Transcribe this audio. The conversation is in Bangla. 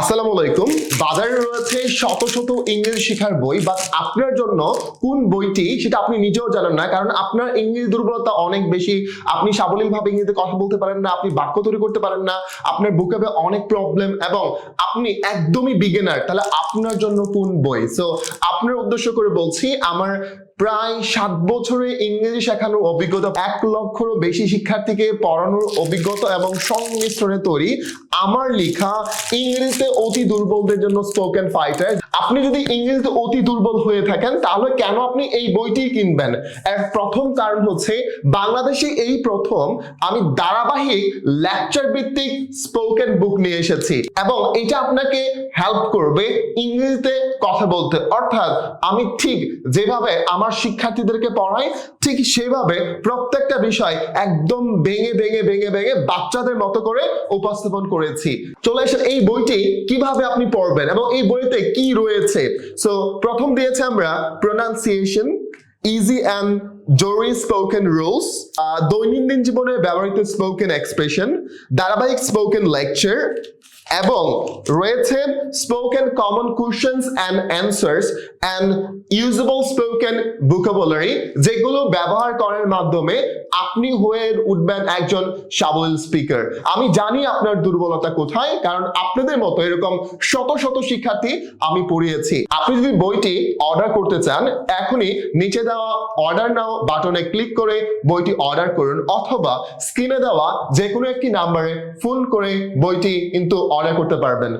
আসসালামু আলাইকুম। বাজারে রয়েছে শত শত ইংরেজি শেখার বই বাট আপনার জন্য কোন বইটি সেটা আপনি নিজেও জানেন না, কারণ আপনার ইংরেজি দুর্বলতা অনেক বেশি। আপনি সাবলীলভাবে ইংরেজিতে কথা বলতে পারেন না, আপনি বাক্য তৈরি করতে পারেন না, আপনার বুকে অনেক প্রবলেম এবং আপনি একদমই বিগিনার তাহলে আপনার জন্য কোন বই? সো আপনার উদ্দেশ্য করে বলছি, আমার প্রায় সাত বছরে ইংরেজি শেখানোর অভিজ্ঞতা, এক লক্ষেরও বেশি শিক্ষার্থীকে পড়ানোর অভিজ্ঞতা এবং সংমিশ্রণে তৈরি। আমার লেখা ইংরেজিতে অতি দুর্বলদের জন্য স্পোকেন ফাইটার আপনি যদি ইংরেজিতে অতি দুর্বল হয়ে থাকেন, তাহলে কেন আপনি এই বইটি কিনবেন? এর প্রথম কারণ হচ্ছে, বাংলাদেশে এই প্রথম আমি ধারাবাহিক লেকচার ভিত্তিক স্পোকেন বুক নিয়ে এসেছি এবং এটা আপনাকে হেল্প করবে ইংরেজিতে কথা বলতে। অর্থাৎ আমি ঠিক যেভাবে আমার শিক্ষার্থীদেরকে পড়াই, ঠিক সেভাবে প্রত্যেকটা বিষয় একদম ভেঙে ভেঙে ভেঙে ভেঙে বাচ্চাদের মতো করে উপস্থাপন করেছি। চলে আসেন এই বইটি কীভাবে আপনি পড়বেন এবং এই বইতে কি রয়েছে সো প্রথম দিয়েছে আমরা প্রোনাউন্সিয়েশন ইজি অ্যান্ড জরুরি স্পোকেন রুলস দৈনন্দিন জীবনে ব্যবহৃত স্পোকেন এক্সপ্রেশন ধারাবাহিক স্পোকেন লেকচার এবং রয়েছে spoken common questions and answers and usable spoken vocabulary যেগুলো ব্যবহার করার মাধ্যমে আপনি হয়ে উঠবেন একজন সাবলীল স্পিকার আমি জানি আপনার দুর্বলতা কোথায়, কারণ আপনাদের মতো এরকম শত শত শিক্ষার্থী আমি পড়িয়েছি। আপনি যদি বইটি অর্ডার করতে চান, এখনই নিচে দেওয়া অর্ডার নাও বাটনে ক্লিক করে বইটি অর্ডার করুন, অথবা স্ক্রিনে দেওয়া যে কোনো একটি নাম্বারে ফোন করে বইটি কিন্তু অর্ডার করতে পারবেন।